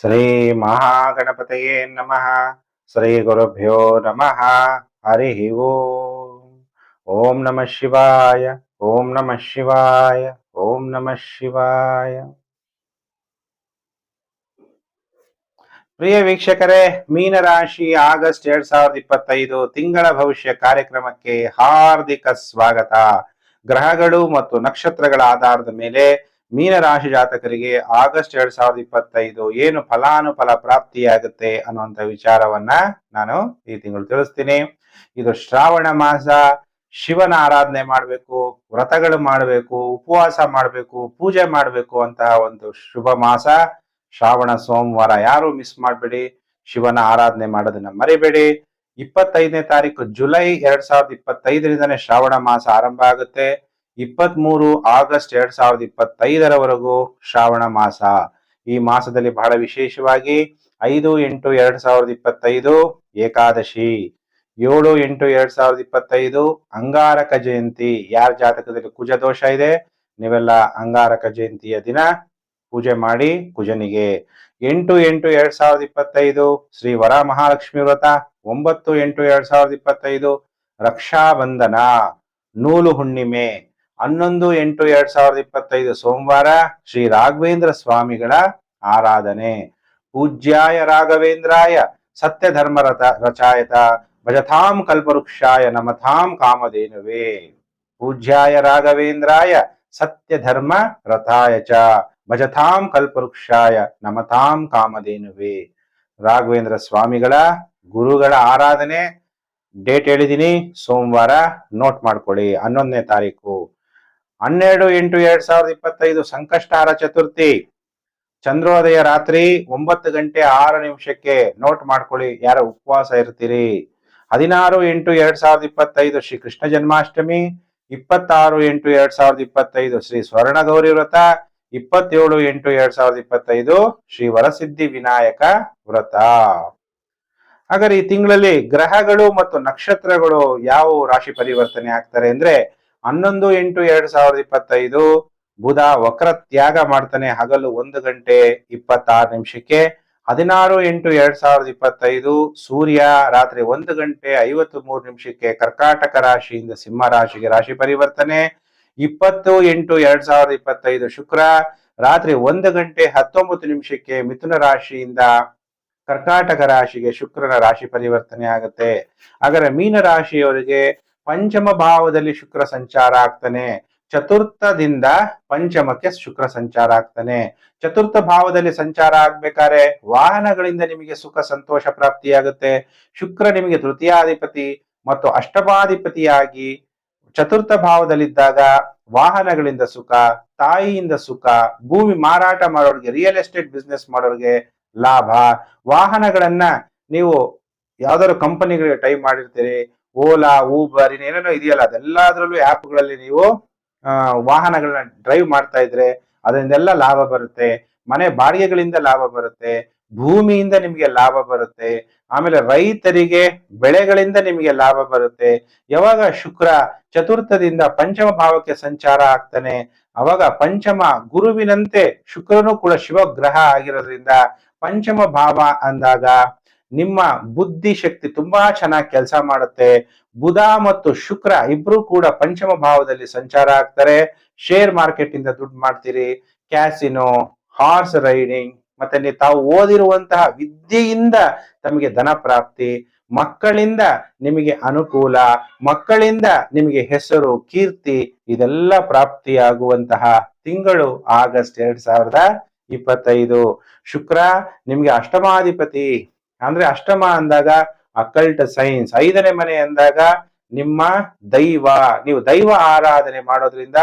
ಶ್ರೀ ಮಹಾಗಣಪತಯೇ ನಮಃ. ಶ್ರೀ ಗುರುಭ್ಯೋ ನಮಃ. ಹರಿ ಓಂ. ಓಂ ನಮಃ ಶಿವಾಯ. ಓಂ ನಮಃ ಶಿವಾಯ. ಓಂ ನಮಃ ಶಿವಾಯ. ಪ್ರಿಯ ವೀಕ್ಷಕರೇ, ಮೀನರಾಶಿ ಆಗಸ್ಟ್ ಎರಡ್ ಸಾವಿರದ ಇಪ್ಪತ್ತೈದು ತಿಂಗಳ ಭವಿಷ್ಯ ಕಾರ್ಯಕ್ರಮಕ್ಕೆ ಹಾರ್ದಿಕ ಸ್ವಾಗತ. ಗ್ರಹಗಳು ಮತ್ತು ನಕ್ಷತ್ರಗಳ ಆಧಾರದ ಮೇಲೆ ಮೀನರಾಶಿ ಜಾತಕರಿಗೆ ಆಗಸ್ಟ್ ಎರಡ್ ಸಾವಿರದ ಇಪ್ಪತ್ತೈದು ಏನು ಫಲಾನುಫಲ ಪ್ರಾಪ್ತಿಯಾಗುತ್ತೆ ಅನ್ನುವಂತ ವಿಚಾರವನ್ನ ನಾನು ಈ ತಿಂಗಳು ತಿಳಿಸ್ತೀನಿ. ಇದು ಶ್ರಾವಣ ಮಾಸ, ಶಿವನ ಆರಾಧನೆ ಮಾಡಬೇಕು, ವ್ರತಗಳು ಮಾಡಬೇಕು, ಉಪವಾಸ ಮಾಡಬೇಕು, ಪೂಜೆ ಮಾಡಬೇಕು ಅಂತಹ ಒಂದು ಶುಭ ಮಾಸ. ಶ್ರಾವಣ, ಸೋಮವಾರ ಯಾರು ಮಿಸ್ ಮಾಡಬೇಡಿ. ಶಿವನ ಆರಾಧನೆ ಮಾಡೋದನ್ನ ಮರಿಬೇಡಿ. ಇಪ್ಪತ್ತೈದನೇ ತಾರೀಕು ಜುಲೈ ಎರಡ್ ಸಾವಿರದ ಇಪ್ಪತ್ತೈದರಿಂದನೇ ಶ್ರಾವಣ ಮಾಸ ಆರಂಭ ಆಗುತ್ತೆ. ಇಪ್ಪತ್ತ್ ಮೂರು ಆಗಸ್ಟ್ ಎರಡ್ ಸಾವಿರದ ಇಪ್ಪತ್ತೈದರವರೆಗೂ ಶ್ರಾವಣ ಮಾಸ. ಈ ಮಾಸದಲ್ಲಿ ಬಹಳ ವಿಶೇಷವಾಗಿ ಐದು ಎಂಟು ಎರಡ್ ಸಾವಿರದ ಇಪ್ಪತ್ತೈದು ಏಕಾದಶಿ, ಏಳು ಎಂಟು ಎರಡ್ ಸಾವಿರದ ಇಪ್ಪತ್ತೈದು ಅಂಗಾರಕ ಜಯಂತಿ. ಯಾರ ಜಾತಕದಲ್ಲಿ ಕುಜ ದೋಷ ಇದೆ? ನೀವೆಲ್ಲ ಅಂಗಾರಕ ಜಯಂತಿಯ ದಿನ ಪೂಜೆ ಮಾಡಿ ಕುಜನಿಗೆ. ಎಂಟು ಎಂಟು ಎರಡ್ ಸಾವಿರದ ಇಪ್ಪತ್ತೈದು ಶ್ರೀ ವರ ಮಹಾಲಕ್ಷ್ಮಿ ವ್ರತ, ಒಂಬತ್ತು ಎಂಟು ಎರಡ್ ಸಾವಿರದ ಇಪ್ಪತ್ತೈದು ರಕ್ಷಾಬಂಧನ, ನೂಲು ಹುಣ್ಣಿಮೆ. ಹನ್ನೊಂದು, ಎಂಟು, ಎರಡ್ ಸಾವಿರದ ಇಪ್ಪತ್ತೈದು ಸೋಮವಾರ ಶ್ರೀ ರಾಘವೇಂದ್ರ ಸ್ವಾಮಿಗಳ ಆರಾಧನೆ. ಪೂಜ್ಯಾಯ ರಾಘವೇಂದ್ರಾಯ ಸತ್ಯ ಧರ್ಮ ರಥ ರಚಾಯತ ಭಜತಾಂ ಕಲ್ಪವೃಕ್ಷಾಯ ನಮತಾಂ ಕಾಮಧೇನುವೆ. ಪೂಜ್ಯಾಯ ರಾಘವೇಂದ್ರಾಯ ಸತ್ಯ ಧರ್ಮ ರಥಾಯ ಚ ಭಜತಾಂ ಕಲ್ಪವೃಕ್ಷಾಯ ನಮತಾಂ ಕಾಮಧೇನುವೆ. ರಾಘವೇಂದ್ರ ಸ್ವಾಮಿಗಳ ಗುರುಗಳ ಆರಾಧನೆ. ಡೇಟ್ ಹೇಳಿದ್ದೀನಿ, ಸೋಮವಾರ ನೋಟ್ ಮಾಡ್ಕೊಳ್ಳಿ, ಹನ್ನೊಂದನೇ ತಾರೀಕು. ಹನ್ನೆರಡು ಎಂಟು ಎರಡ್ ಸಾವಿರದ ಇಪ್ಪತ್ತೈದು ಸಂಕಷ್ಟಾರ ಚತುರ್ಥಿ. ಚಂದ್ರೋದಯ ರಾತ್ರಿ ಒಂಬತ್ತು ಗಂಟೆ ಆರು ನಿಮಿಷಕ್ಕೆ ನೋಟ್ ಮಾಡ್ಕೊಳ್ಳಿ, ಯಾರ ಉಪವಾಸ ಇರ್ತೀರಿ. ಹದಿನಾರು ಎಂಟು ಎರಡ್ ಸಾವಿರದ ಇಪ್ಪತ್ತೈದು ಶ್ರೀ ಕೃಷ್ಣ ಜನ್ಮಾಷ್ಟಮಿ, ಇಪ್ಪತ್ತಾರು ಎಂಟು ಎರಡ್ ಸಾವಿರದ ಇಪ್ಪತ್ತೈದು ಶ್ರೀ ಸ್ವರ್ಣ ಗೌರಿ ವ್ರತ, ಇಪ್ಪತ್ತೇಳು ಎಂಟು ಎರಡ್ ಸಾವಿರದ ಇಪ್ಪತ್ತೈದು ಶ್ರೀ ವರಸಿದ್ಧಿ ವಿನಾಯಕ ವ್ರತ. ಹಾಗಾದ್ರೆ ಈ ತಿಂಗಳಲ್ಲಿ ಗ್ರಹಗಳು ಮತ್ತು ನಕ್ಷತ್ರಗಳು ಯಾವ ರಾಶಿ ಪರಿವರ್ತನೆ ಆಗ್ತಾರೆ ಅಂದ್ರೆ ಹನ್ನೊಂದು ಎಂಟು ಎರಡ್ ಸಾವಿರದ ಇಪ್ಪತ್ತೈದು ಬುಧ ವಕ್ರ ತ್ಯಾಗ ಮಾಡ್ತಾನೆ ಹಗಲು ಒಂದು ಗಂಟೆ ಇಪ್ಪತ್ತಾರು ನಿಮಿಷಕ್ಕೆ. ಹದಿನಾರು ಎಂಟು ಎರಡ್ ಸಾವಿರದ ಇಪ್ಪತ್ತೈದು ಸೂರ್ಯ ರಾತ್ರಿ ಒಂದು ಗಂಟೆ ಐವತ್ತು ಮೂರು ನಿಮಿಷಕ್ಕೆ ಕರ್ಕಾಟಕ ರಾಶಿಯಿಂದ ಸಿಂಹ ರಾಶಿಗೆ ರಾಶಿ ಪರಿವರ್ತನೆ. ಇಪ್ಪತ್ತು ಎಂಟು ಎರಡ್ ಸಾವಿರದ ಇಪ್ಪತ್ತೈದು ಶುಕ್ರ ರಾತ್ರಿ ಒಂದು ಗಂಟೆ ಹತ್ತೊಂಬತ್ತು ನಿಮಿಷಕ್ಕೆ ಮಿಥುನ ರಾಶಿಯಿಂದ ಕರ್ಕಾಟಕ ರಾಶಿಗೆ ಶುಕ್ರನ ರಾಶಿ ಪರಿವರ್ತನೆ ಆಗುತ್ತೆ. ಅದರ ಮೀನ ರಾಶಿಯವರಿಗೆ ಪಂಚಮ ಭಾವದಲ್ಲಿ ಶುಕ್ರ ಸಂಚಾರ ಆಗ್ತಾನೆ. ಚತುರ್ಥದಿಂದ ಪಂಚಮಕ್ಕೆ ಶುಕ್ರ ಸಂಚಾರ ಆಗ್ತಾನೆ. ಚತುರ್ಥ ಭಾವದಲ್ಲಿ ಸಂಚಾರ ಆಗ್ಬೇಕಾದ್ರೆ ವಾಹನಗಳಿಂದ ನಿಮಗೆ ಸುಖ ಸಂತೋಷ ಪ್ರಾಪ್ತಿಯಾಗುತ್ತೆ. ಶುಕ್ರ ನಿಮಗೆ ತೃತೀಯಾಧಿಪತಿ ಮತ್ತು ಅಷ್ಟಮಾಧಿಪತಿಯಾಗಿ ಚತುರ್ಥ ಭಾವದಲ್ಲಿದ್ದಾಗ ವಾಹನಗಳಿಂದ ಸುಖ, ತಾಯಿಯಿಂದ ಸುಖ, ಭೂಮಿ ಮಾರಾಟ ಮಾಡೋರಿಗೆ ರಿಯಲ್ ಎಸ್ಟೇಟ್ ಬಿಸ್ನೆಸ್ ಮಾಡೋರಿಗೆ ಲಾಭ. ವಾಹನಗಳನ್ನ ನೀವು ಯಾವ್ದಾದ್ರು ಕಂಪನಿಗಳಿಗೆ ಟೈಪ್ ಮಾಡಿರ್ತೀರಿ ಓಲಾ ಊಬರ್ ಏನೇನೋ ಇದೆಯಲ್ಲ, ಅದೆಲ್ಲದರಲ್ಲೂ ಆ್ಯಪ್ಗಳಲ್ಲಿ ನೀವು ವಾಹನಗಳನ್ನ ಡ್ರೈವ್ ಮಾಡ್ತಾ ಇದ್ರೆ ಅದರಿಂದೆಲ್ಲ ಲಾಭ ಬರುತ್ತೆ. ಮನೆ ಬಾಡಿಗೆಗಳಿಂದ ಲಾಭ ಬರುತ್ತೆ. ಭೂಮಿಯಿಂದ ನಿಮಗೆ ಲಾಭ ಬರುತ್ತೆ. ಆಮೇಲೆ ರೈತರಿಗೆ ಬೆಳೆಗಳಿಂದ ನಿಮಗೆ ಲಾಭ ಬರುತ್ತೆ. ಯಾವಾಗ ಶುಕ್ರ ಚತುರ್ಥದಿಂದ ಪಂಚಮ ಭಾವಕ್ಕೆ ಸಂಚಾರ ಆಗ್ತಾನೆ, ಅವಾಗ ಪಂಚಮ ಗುರುವಿನಂತೆ ಶುಕ್ರನು ಕೂಡ ಶಿವಗ್ರಹ ಆಗಿರೋದ್ರಿಂದ ಪಂಚಮ ಭಾವ ಅಂದಾಗ ನಿಮ್ಮ ಬುದ್ಧಿ ಶಕ್ತಿ ತುಂಬಾ ಚೆನ್ನಾಗಿ ಕೆಲಸ ಮಾಡುತ್ತೆ. ಬುಧ ಮತ್ತು ಶುಕ್ರ ಇಬ್ರು ಕೂಡ ಪಂಚಮ ಭಾವದಲ್ಲಿ ಸಂಚಾರ ಆಗ್ತಾರೆ. ಶೇರ್ ಮಾರ್ಕೆಟ್ ಇಂದ ದುಡ್ಡು ಮಾಡ್ತೀರಿ. ಕ್ಯಾಸಿನೋ, ಹಾರ್ಸ್ ರೈಡಿಂಗ್, ಮತ್ತೆ ನೀವು ತಾವು ಓದಿರುವಂತಹ ವಿದ್ಯೆಯಿಂದ ತಮಗೆ ಧನ ಪ್ರಾಪ್ತಿ, ಮಕ್ಕಳಿಂದ ನಿಮಗೆ ಅನುಕೂಲ, ಮಕ್ಕಳಿಂದ ನಿಮಗೆ ಹೆಸರು, ಕೀರ್ತಿ ಇದೆಲ್ಲ ಪ್ರಾಪ್ತಿಯಾಗುವಂತಹ ತಿಂಗಳು ಆಗಸ್ಟ್ ಎರಡ್ ಸಾವಿರದ ಇಪ್ಪತ್ತೈದು. ಶುಕ್ರ, ನಿಮಗೆ ಅಷ್ಟಮಾಧಿಪತಿ. ಅಂದ್ರೆ ಅಷ್ಟಮ ಅಂದಾಗ ಅಕಲ್ಟ್ ಸೈನ್ಸ್, ಐದನೇ ಮನೆ ಅಂದಾಗ ನಿಮ್ಮ ದೈವ. ನೀವು ದೈವ ಆರಾಧನೆ ಮಾಡೋದ್ರಿಂದ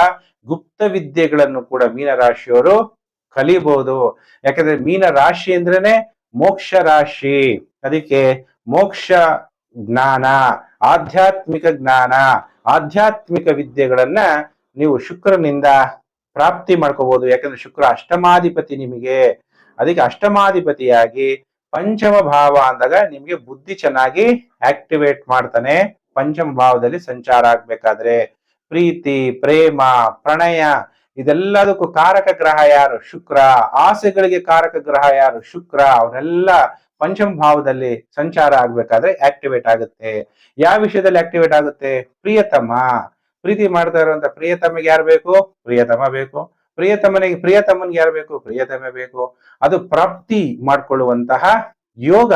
ಗುಪ್ತ ವಿದ್ಯೆಗಳನ್ನು ಕೂಡ ಮೀನರಾಶಿಯವರು ಕಲಿಬಹುದು ಯಾಕಂದ್ರೆ ಮೀನ ರಾಶಿ ಅಂದ್ರೇನೆ ಮೋಕ್ಷ ರಾಶಿ. ಅದಕ್ಕೆ ಮೋಕ್ಷ ಜ್ಞಾನ, ಆಧ್ಯಾತ್ಮಿಕ ಜ್ಞಾನ, ಆಧ್ಯಾತ್ಮಿಕ ವಿದ್ಯೆಗಳನ್ನ ನೀವು ಶುಕ್ರನಿಂದ ಪ್ರಾಪ್ತಿ ಮಾಡ್ಕೋಬಹುದು ಯಾಕಂದ್ರೆ ಶುಕ್ರ ಅಷ್ಟಮಾಧಿಪತಿ ನಿಮಗೆ. ಅದಕ್ಕೆ ಅಷ್ಟಮಾಧಿಪತಿಯಾಗಿ ಪಂಚಮ ಭಾವ ಅಂದಾಗ ನಿಮ್ಗೆ ಬುದ್ಧಿ ಚೆನ್ನಾಗಿ ಆಕ್ಟಿವೇಟ್ ಮಾಡ್ತಾನೆ. ಪಂಚಮ ಭಾವದಲ್ಲಿ ಸಂಚಾರ ಆಗ್ಬೇಕಾದ್ರೆ ಪ್ರೀತಿ, ಪ್ರೇಮ, ಪ್ರಣಯ ಇದೆಲ್ಲದಕ್ಕೂ ಕಾರಕ ಗ್ರಹ ಯಾರು? ಶುಕ್ರ. ಆಸೆಗಳಿಗೆ ಕಾರಕ ಗ್ರಹ ಯಾರು? ಶುಕ್ರ. ಅವನ್ನೆಲ್ಲ ಪಂಚಮ ಭಾವದಲ್ಲಿ ಸಂಚಾರ ಆಗ್ಬೇಕಾದ್ರೆ ಆಕ್ಟಿವೇಟ್ ಆಗುತ್ತೆ. ಯಾವ ವಿಷಯದಲ್ಲಿ ಆಕ್ಟಿವೇಟ್ ಆಗುತ್ತೆ? ಪ್ರಿಯತಮ. ಪ್ರೀತಿ ಮಾಡ್ತಾ ಇರುವಂತ ಪ್ರಿಯತಮಗೆ ಯಾರು ಬೇಕು? ಪ್ರಿಯತಮ ಬೇಕು. ಪ್ರಿಯತಮನಿಗೆ, ಪ್ರಿಯತಮನ್ಗೆ ಯಾರು ಬೇಕು? ಪ್ರಿಯತಮ ಬೇಕು. ಅದು ಪ್ರಾಪ್ತಿ ಮಾಡಿಕೊಳ್ಳುವಂತಹ ಯೋಗ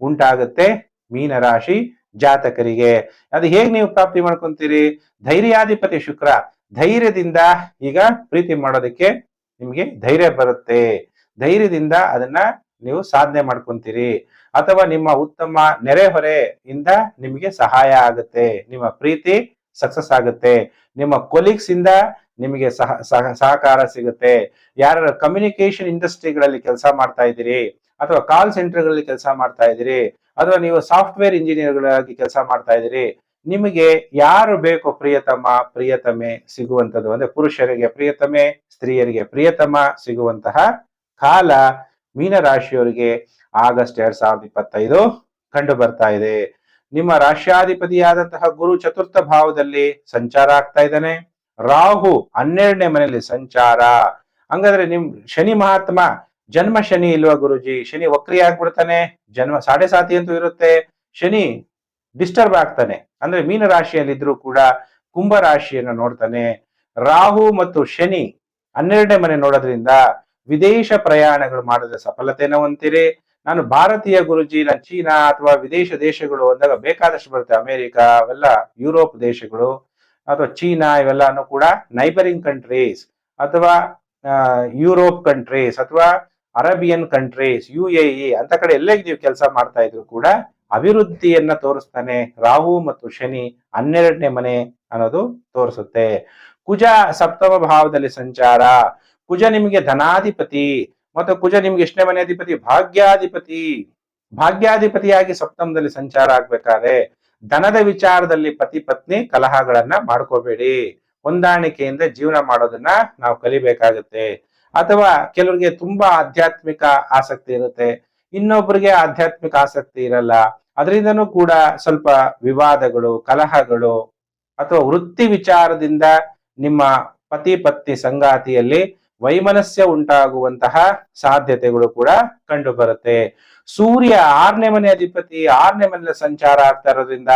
ಉಂಟಾಗುತ್ತೆ ಮೀನರಾಶಿ ಜಾತಕರಿಗೆ. ಅದು ಹೇಗ್ ನೀವು ಪ್ರಾಪ್ತಿ ಮಾಡ್ಕೊಂತೀರಿ? ಧೈರ್ಯಾಧಿಪತಿ ಶುಕ್ರ. ಧೈರ್ಯದಿಂದ ಈಗ ಪ್ರೀತಿ ಮಾಡೋದಕ್ಕೆ ನಿಮ್ಗೆ ಧೈರ್ಯ ಬರುತ್ತೆ. ಧೈರ್ಯದಿಂದ ಅದನ್ನ ನೀವು ಸಾಧನೆ ಮಾಡ್ಕೊಂತೀರಿ. ಅಥವಾ ನಿಮ್ಮ ಉತ್ತಮ ನೆರೆಹೊರೆಯಿಂದ ನಿಮಗೆ ಸಹಾಯ ಆಗುತ್ತೆ. ನಿಮ್ಮ ಪ್ರೀತಿ ಸಕ್ಸಸ್ ಆಗುತ್ತೆ. ನಿಮ್ಮ ಕೊಲೀಗ್ಸ್ ಇಂದ ನಿಮಗೆ ಸಹ, ಸಹ- ಸಹಕಾರ ಸಿಗುತ್ತೆ. ಯಾರ ಕಮ್ಯುನಿಕೇಶನ್ ಇಂಡಸ್ಟ್ರಿಗಳಲ್ಲಿ ಕೆಲಸ ಮಾಡ್ತಾ ಇದ್ದೀರಿ, ಅಥವಾ ಕಾಲ್ ಸೆಂಟರ್ಗಳಲ್ಲಿ ಕೆಲಸ ಮಾಡ್ತಾ ಇದ್ದೀರಿ, ಅಥವಾ ನೀವು ಸಾಫ್ಟ್ವೇರ್ ಇಂಜಿನಿಯರ್ಗಳಾಗಿ ಕೆಲಸ ಮಾಡ್ತಾ ಇದ್ದೀರಿ, ನಿಮಗೆ ಯಾರು ಬೇಕು ಪ್ರಿಯತಮ, ಪ್ರಿಯತಮೆ ಸಿಗುವಂಥದ್ದು. ಅಂದ್ರೆ ಪುರುಷರಿಗೆ ಪ್ರಿಯತಮೆ, ಸ್ತ್ರೀಯರಿಗೆ ಪ್ರಿಯತಮ ಸಿಗುವಂತಹ ಕಾಲ ಮೀನರಾಶಿಯವರಿಗೆ ಆಗಸ್ಟ್ ಎರಡ್ ಸಾವಿರದ ಇಪ್ಪತ್ತೈದು ಕಂಡು ಬರ್ತಾ ಇದೆ. ನಿಮ್ಮ ರಾಶ್ಯಾಧಿಪತಿಯಾದಂತಹ ಗುರು ಚತುರ್ಥ ಭಾವದಲ್ಲಿ ಸಂಚಾರ ಆಗ್ತಾ ಇದ್ದಾನೆ. ರಾಹು ಹನ್ನೆರಡನೇ ಮನೆಯಲ್ಲಿ ಸಂಚಾರ. ಹಂಗಾದ್ರೆ ನಿಮ್ ಶನಿ ಮಹಾತ್ಮ, ಜನ್ಮ ಶನಿ ಇಲ್ವಾ ಗುರುಜಿ? ಶನಿ ವಕ್ರಿ ಆಗ್ಬಿಡ್ತಾನೆ, ಜನ್ಮ ಸಾಡೆ ಸಾತಿ ಅಂತೂ ಇರುತ್ತೆ. ಶನಿ ಡಿಸ್ಟರ್ಬ್ ಆಗ್ತಾನೆ. ಅಂದ್ರೆ ಮೀನ ರಾಶಿಯಲ್ಲಿ ಇದ್ರೂ ಕೂಡ ಕುಂಭ ರಾಶಿಯನ್ನು ನೋಡ್ತಾನೆ. ರಾಹು ಮತ್ತು ಶನಿ ಹನ್ನೆರಡನೇ ಮನೆ ನೋಡೋದ್ರಿಂದ ವಿದೇಶ ಪ್ರಯಾಣಗಳು ಮಾಡಿದ್ರೆ ಸಫಲತೆನ ಹೊಂತೀರಿ ನಾನು ಭಾರತೀಯ ಗುರುಜಿ ಚೀನಾ ಅಥವಾ ವಿದೇಶ ದೇಶಗಳು ಅಂದಾಗ ಬೇಕಾದಷ್ಟು ಬರುತ್ತೆ ಅಮೆರಿಕ, ಅವೆಲ್ಲ ಯುರೋಪ್ ದೇಶಗಳು. ಅಥವಾ ಚೀನಾ ಇವೆಲ್ಲಾನು ಕೂಡ ನೈಬರಿಂಗ್ ಕಂಟ್ರೀಸ್ ಅಥವಾ ಯುರೋಪ್ ಕಂಟ್ರೀಸ್ ಅಥವಾ Arabian countries U A E ಅಂತ ಕಡೆ ಎಲ್ಲೇ ನೀವು ಕೆಲಸ ಮಾಡ್ತಾ ಇದ್ರು ಕೂಡ ಅಭಿವೃದ್ಧಿಯನ್ನ ತೋರಿಸ್ತಾನೆ ರಾಹು ಮತ್ತು ಶನಿ ಹನ್ನೆರಡನೇ ಮನೆ ಅನ್ನೋದು ತೋರಿಸುತ್ತೆ. ಕುಜ ಸಪ್ತಮ ಭಾವದಲ್ಲಿ ಸಂಚಾರ. ಕುಜ ನಿಮಗೆ ಧನಾಧಿಪತಿ ಮತ್ತು ಕುಜ ನಿಮ್ಗೆ ಎಷ್ಟನೇ ಮನೆ ಅಧಿಪತಿ? ಭಾಗ್ಯಾಧಿಪತಿ. ಭಾಗ್ಯಾಧಿಪತಿಯಾಗಿ ಸಪ್ತಮದಲ್ಲಿ ಸಂಚಾರ ಆಗ್ಬೇಕಾದ್ರೆ ಧನದ ವಿಚಾರದಲ್ಲಿ ಪತಿ ಪತ್ನಿ ಕಲಹಗಳನ್ನ ಮಾಡ್ಕೋಬೇಡಿ. ಹೊಂದಾಣಿಕೆಯಿಂದ ಜೀವನ ಮಾಡೋದನ್ನ ನಾವು ಕಲಿಬೇಕಾಗುತ್ತೆ. ಅಥವಾ ಕೆಲವರಿಗೆ ತುಂಬಾ ಆಧ್ಯಾತ್ಮಿಕ ಆಸಕ್ತಿ ಇರುತ್ತೆ. ಇನ್ನೊಬ್ಬರಿಗೆ ಆಧ್ಯಾತ್ಮಿಕ ಆಸಕ್ತಿ ಇರಲ್ಲ. ಅದರಿಂದನೂ ಕೂಡ ಸ್ವಲ್ಪ ವಿವಾದಗಳು, ಕಲಹಗಳು ಅಥವಾ ವೃತ್ತಿ ವಿಚಾರದಿಂದ ನಿಮ್ಮ ಪತಿ ಪತ್ನಿ ಸಂಗಾತಿಯಲ್ಲಿ ವೈಮನಸ್ಯ ಉಂಟಾಗುವಂತಹ ಸಾಧ್ಯತೆಗಳು ಕೂಡ ಕಂಡು ಬರುತ್ತೆ ಸೂರ್ಯ ಆರನೇ ಮನೆ ಅಧಿಪತಿ, ಆರನೇ ಮನೆ ಸಂಚಾರ ಆಗ್ತಾ ಇರೋದ್ರಿಂದ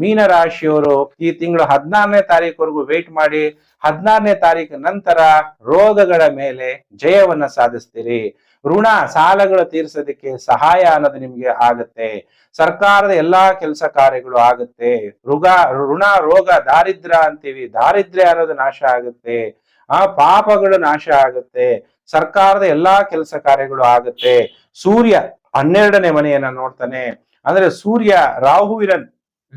ಮೀನ ರಾಶಿಯವರು ಈ ತಿಂಗಳು ಹದಿನಾರನೇ ತಾರೀಕುವರೆಗೂ ವೇಟ್ ಮಾಡಿ, ಹದಿನಾರನೇ ತಾರೀಕು ನಂತರ ರೋಗಗಳ ಮೇಲೆ ಜಯವನ್ನ ಸಾಧಿಸ್ತೀರಿ. ಋಣ ಸಾಲಗಳು ತೀರಿಸೋದಕ್ಕೆ ಸಹಾಯ ಅನ್ನೋದು ನಿಮ್ಗೆ ಆಗತ್ತೆ. ಸರ್ಕಾರದ ಎಲ್ಲಾ ಕೆಲಸ ಕಾರ್ಯಗಳು ಆಗುತ್ತೆ. ಋಗ, ಋಣ, ರೋಗ ದಾರಿದ್ರ್ಯ ಅಂತೀವಿ. ದಾರಿದ್ರ್ಯ ಅನ್ನೋದು ನಾಶ ಆಗುತ್ತೆ. ಆ ಪಾಪಗಳು ನಾಶ ಆಗುತ್ತೆ. ಸರ್ಕಾರದ ಎಲ್ಲಾ ಕೆಲಸ ಕಾರ್ಯಗಳು ಆಗುತ್ತೆ. ಸೂರ್ಯ ಹನ್ನೆರಡನೇ ಮನೆಯನ್ನ ನೋಡ್ತಾನೆ. ಅಂದ್ರೆ ಸೂರ್ಯ ರಾಹುವಿನ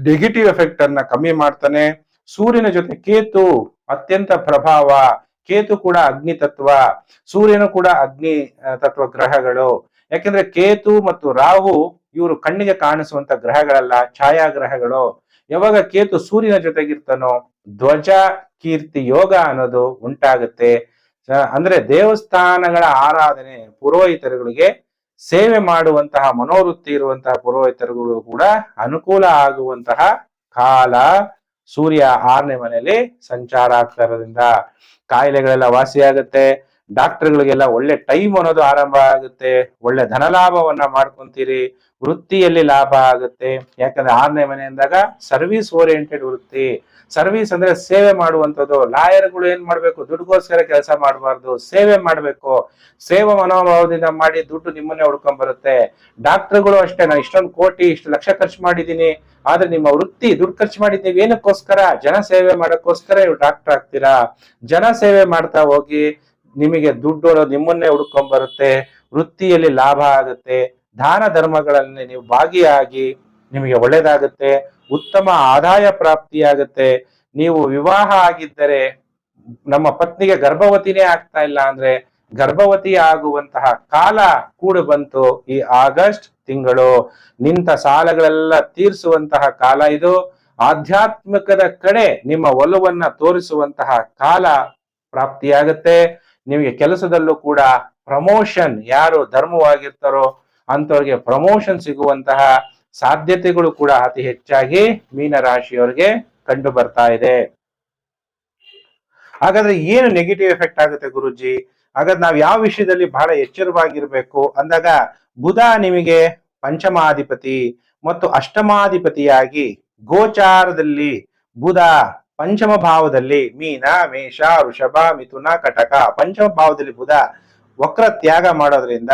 ನೆಗೆಟಿವ್ ಎಫೆಕ್ಟ್ ಅನ್ನ ಕಮ್ಮಿ ಮಾಡ್ತಾನೆ. ಸೂರ್ಯನ ಜೊತೆ ಕೇತು ಅತ್ಯಂತ ಪ್ರಭಾವ. ಕೇತು ಕೂಡ ಅಗ್ನಿ ತತ್ವ. ಸೂರ್ಯನು ಕೂಡ ಅಗ್ನಿ ತತ್ವ ಗ್ರಹಗಳು. ಯಾಕೆಂದ್ರೆ ಕೇತು ಮತ್ತು ರಾಹು ಇವರು ಕಣ್ಣಿಗೆ ಕಾಣಿಸುವಂತ ಗ್ರಹಗಳಲ್ಲ, ಛಾಯಾಗ್ರಹಗಳು. ಯಾವಾಗ ಕೇತು ಸೂರ್ಯನ ಜೊತೆಗಿರ್ತಾನೋ ಧ್ವಜ, ಕೀರ್ತಿ, ಯೋಗ ಅನ್ನೋದು ಉಂಟಾಗುತ್ತೆ. ಅಂದ್ರೆ ದೇವಸ್ಥಾನಗಳ ಆರಾಧನೆ ಪುರೋಹಿತರುಗಳಿಗೆ ಸೇವೆ ಮಾಡುವಂತಹ, ಮನೋವೃತ್ತಿ ಇರುವಂತಹ ಪುರೋಹಿತರುಗಳು ಕೂಡ ಅನುಕೂಲ ಆಗುವಂತಹ ಕಾಲ ಸೂರ್ಯ ಆರನೇ ಮನೆಯಲ್ಲಿ ಸಂಚಾರ ಆಗ್ತಾ ಇರೋದ್ರಿಂದ ಕಾಯಿಲೆಗಳೆಲ್ಲ ವಾಸಿಯಾಗುತ್ತೆ. ಡಾಕ್ಟರ್ಗಳಿಗೆಲ್ಲ ಒಳ್ಳೆ ಟೈಮ್ ಅನ್ನೋದು ಆರಂಭ ಆಗುತ್ತೆ. ಒಳ್ಳೆ ಧನಲಾಭವನ್ನ ಮಾಡ್ಕೊಂತೀರಿ. ವೃತ್ತಿಯಲ್ಲಿ ಲಾಭ ಆಗುತ್ತೆ. ಯಾಕಂದ್ರೆ ಆರನೇ ಮನೆ ಅಂದಾಗ ಸರ್ವಿಸ್ ಓರಿಯೆಂಟೆಡ್ ವೃತ್ತಿ. ಸರ್ವಿಸ್ ಅಂದ್ರೆ ಸೇವೆ ಮಾಡುವಂಥದ್ದು. ಲಾಯರ್ಗಳು ಏನ್ ಮಾಡ್ಬೇಕು? ದುಡ್ಡುಗೋಸ್ಕರ ಕೆಲಸ ಮಾಡಬಾರ್ದು. ಸೇವೆ ಮಾಡ್ಬೇಕು. ಸೇವಾ ಮನೋಭಾವದಿಂದ ಮಾಡಿ ದುಡ್ಡು ನಿಮ್ಮನ್ನೇ ಹುಡ್ಕೊಂಡ್ ಬರುತ್ತೆ ಡಾಕ್ಟರ್ಗಳು ಅಷ್ಟೇ. ನಾನು ಇಷ್ಟೊಂದು ಕೋಟಿ, ಇಷ್ಟು ಲಕ್ಷ ಖರ್ಚು ಮಾಡಿದ್ದೀನಿ. ಆದ್ರೆ ನಿಮ್ಮ ವೃತ್ತಿ, ದುಡ್ಡು ಖರ್ಚು ಮಾಡಿದ್ದೀವಿ. ಏನಕ್ಕೋಸ್ಕರ? ಜನ ಸೇವೆ ಮಾಡೋಕ್ಕೋಸ್ಕರ ನೀವು ಡಾಕ್ಟರ್ ಆಗ್ತೀರಾ? ಜನ ಸೇವೆ ಮಾಡ್ತಾ ಹೋಗಿ ನಿಮಗೆ ದುಡ್ಡು ನಿಮ್ಮನ್ನೇ ಹುಡ್ಕೊಂಡ್ ಬರುತ್ತೆ ವೃತ್ತಿಯಲ್ಲಿ ಲಾಭ ಆಗುತ್ತೆ, ದಾನ ಧರ್ಮಗಳಲ್ಲಿ ನೀವು ಭಾಗಿಯಾಗಿ ನಿಮಗೆ ಒಳ್ಳೇದಾಗುತ್ತೆ ಉತ್ತಮ ಆದಾಯ ಪ್ರಾಪ್ತಿಯಾಗುತ್ತೆ, ನೀವು ವಿವಾಹ ಆಗಿದ್ದರೆ ನಮ್ಮ ಪತ್ನಿಗೆ ಗರ್ಭವತಿನೇ ಆಗ್ತಾ ಇಲ್ಲ ಅಂದ್ರೆ ಗರ್ಭವತಿ ಆಗುವಂತಹ ಕಾಲ ಕೂಡ ಬಂತು ಈ ಆಗಸ್ಟ್ ತಿಂಗಳು. ನಿಂತ ಸಾಲಗಳೆಲ್ಲ ತೀರಿಸುವಂತಹ ಕಾಲ ಇದು. ಆಧ್ಯಾತ್ಮಿಕದ ಕಡೆ ನಿಮ್ಮ ಒಲವನ್ನ ತೋರಿಸುವಂತಹ ಕಾಲ ಪ್ರಾಪ್ತಿಯಾಗುತ್ತೆ. ನಿಮಗೆ ಕೆಲಸದಲ್ಲೂ ಕೂಡ ಪ್ರಮೋಷನ್ ಯಾರು ಧರ್ಮವಾಗಿರ್ತಾರೋ ಅಂತವ್ರಿಗೆ ಪ್ರಮೋಷನ್ ಸಿಗುವಂತಹ ಸಾಧ್ಯತೆಗಳು ಕೂಡ ಅತಿ ಹೆಚ್ಚಾಗಿ ಮೀನ ರಾಶಿಯವರಿಗೆ ಕಂಡು ಬರ್ತಾ ಇದೆ. ಹಾಗಾದ್ರೆ ಏನು ನೆಗೆಟಿವ್ ಎಫೆಕ್ಟ್ ಆಗುತ್ತೆ ಗುರುಜಿ? ಹಾಗಾದ್ರೆ ನಾವು ಯಾವ ವಿಷಯದಲ್ಲಿ ಬಹಳ ಎಚ್ಚರವಾಗಿರ್ಬೇಕು? ಅಂದಾಗ ಬುಧ ನಿಮಗೆ ಪಂಚಮಾಧಿಪತಿ ಮತ್ತು ಅಷ್ಟಮಾಧಿಪತಿಯಾಗಿ ಗೋಚಾರದಲ್ಲಿ ಬುಧ ಪಂಚಮ ಭಾವದಲ್ಲಿ ಮೀನ, ಮೇಷ, ವೃಷಭ, ಮಿಥುನ, ಕಟಕ. ಪಂಚಮ ಭಾವದಲ್ಲಿ ಬುಧ ವಕ್ರ ತ್ಯಾಗ ಮಾಡೋದ್ರಿಂದ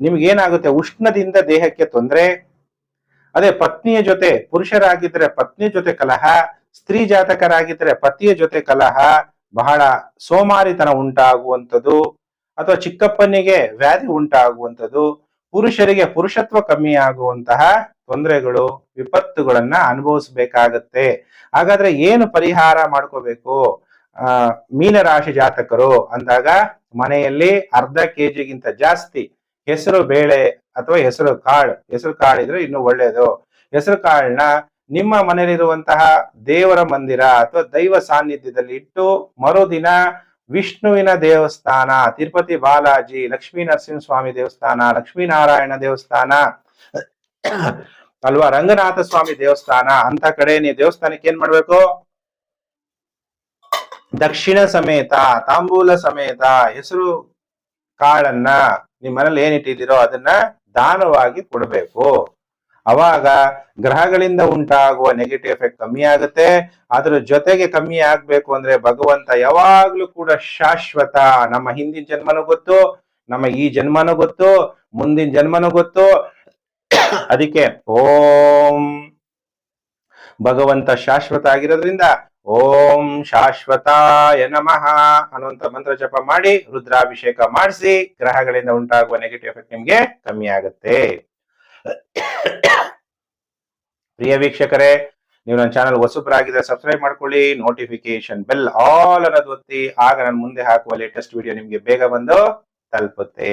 ನಿಮ್ಗೇನಾಗುತ್ತೆ? ಉಷ್ಣದಿಂದ ದೇಹಕ್ಕೆ ತೊಂದರೆ. ಅದೇ ಪತ್ನಿಯ ಜೊತೆ ಪುರುಷರಾಗಿದ್ರೆ ಪತ್ನಿಯ ಜೊತೆ ಕಲಹ, ಸ್ತ್ರೀ ಜಾತಕರಾಗಿದ್ರೆ ಪತಿಯ ಜೊತೆ ಕಲಹ, ಬಹಳ ಸೋಮಾರಿತನ ಉಂಟಾಗುವಂಥದ್ದು. ಅಥವಾ ಚಿಕ್ಕಪ್ಪನಿಗೆ ವ್ಯಾಧಿ ಉಂಟಾಗುವಂಥದ್ದು. ಪುರುಷರಿಗೆ ಪುರುಷತ್ವ ಕಮ್ಮಿ ಆಗುವಂತಹ ತೊಂದರೆಗಳು, ವಿಪತ್ತುಗಳನ್ನ ಅನುಭವಿಸಬೇಕಾಗತ್ತೆ. ಹಾಗಾದ್ರೆ ಏನು ಪರಿಹಾರ ಮಾಡ್ಕೋಬೇಕು? ಆ, ಮೀನರಾಶಿ ಜಾತಕರು ಅಂದಾಗ ಮನೆಯಲ್ಲಿ ಅರ್ಧ ಕೆಜಿಗಿಂತ ಜಾಸ್ತಿ ಹೆಸರು ಬೇಳೆ ಅಥವಾ ಹೆಸರು ಕಾಳು. ಹೆಸರು ಇದ್ರೆ ಇನ್ನು ಒಳ್ಳೇದು. ಹೆಸರು ಕಾಳನ್ನ ನಿಮ್ಮ ಮನೆಯಲ್ಲಿರುವಂತಹ ದೇವರ ಮಂದಿರ ಅಥವಾ ದೈವ ಸಾನ್ನಿಧ್ಯದಲ್ಲಿ ಇಟ್ಟು ಮರುದಿನ ವಿಷ್ಣುವಿನ ದೇವಸ್ಥಾನ, ತಿರುಪತಿ ಬಾಲಾಜಿ, ಲಕ್ಷ್ಮೀ ನರಸಿಂಹಸ್ವಾಮಿ ದೇವಸ್ಥಾನ, ಲಕ್ಷ್ಮೀನಾರಾಯಣ ದೇವಸ್ಥಾನ ಅಲ್ವಾ? ರಂಗನಾಥ ಸ್ವಾಮಿ ದೇವಸ್ಥಾನ, ಅಂತ ಕಡೆ ನೀ ದೇವಸ್ಥಾನಕ್ಕೆ ಏನ್ ಮಾಡ್ಬೇಕು? ದಕ್ಷಿಣ ಸಮೇತ, ತಾಂಬೂಲ ಸಮೇತ ಹೆಸರು ಕಾಳನ್ನ ನಿಮ್ಮ ಮನೇಲಿ ಏನಿಟ್ಟಿದ್ದೀರೋ ಅದನ್ನ ದಾನವಾಗಿ ಕೊಡಬೇಕು. ಅವಾಗ ಗ್ರಹಗಳಿಂದ ಉಂಟಾಗುವ ನೆಗೆಟಿವ್ ಎಫೆಕ್ಟ್ ಕಮ್ಮಿ ಆಗುತ್ತೆ. ಅದ್ರ ಜೊತೆಗೆ ಕಮ್ಮಿ ಆಗ್ಬೇಕು ಅಂದ್ರೆ ಭಗವಂತ ಯಾವಾಗ್ಲೂ ಕೂಡ ಶಾಶ್ವತ. ನಮ್ಮ ಹಿಂದಿನ ಜನ್ಮನೂ ಗೊತ್ತು, ನಮ್ಮ ಈ ಜನ್ಮನೂ ಗೊತ್ತು, ಮುಂದಿನ ಜನ್ಮನೂ ಗೊತ್ತು. ಅದಕ್ಕೆ ಓಂ ಭಗವಂತ ಶಾಶ್ವತ ಆಗಿರೋದ್ರಿಂದ ಓಂ ಶಾಶ್ವತಾಯ ನಮಃ ಅನ್ನುವಂತ ಮಂತ್ರ ಜಪ ಮಾಡಿ ರುದ್ರಾಭಿಷೇಕ ಮಾಡಿಸಿ ಗ್ರಹಗಳಿಂದ ಉಂಟಾಗುವ ನೆಗೆಟಿವ್ ಎಫೆಕ್ಟ್ ನಿಮ್ಗೆ ಕಮ್ಮಿ ಆಗುತ್ತೆ. ಪ್ರಿಯ ವೀಕ್ಷಕರೇ, ನೀವು ನನ್ನ ಚಾನಲ್ ಹೊಸಬರಾಗಿದ್ರೆ ಸಬ್ಸ್ಕ್ರೈಬ್ ಮಾಡ್ಕೊಳ್ಳಿ ನೋಟಿಫಿಕೇಶನ್ ಬೆಲ್ ಆಲ್ ಅನ್ನೋದು ಒತ್ತಿ, ಆಗ ನಾನು ಮುಂದೆ ಹಾಕುವ ಲೇಟೆಸ್ಟ್ ವಿಡಿಯೋ ನಿಮ್ಗೆ ಬೇಗ ಬಂದು ತಲುಪುತ್ತೆ.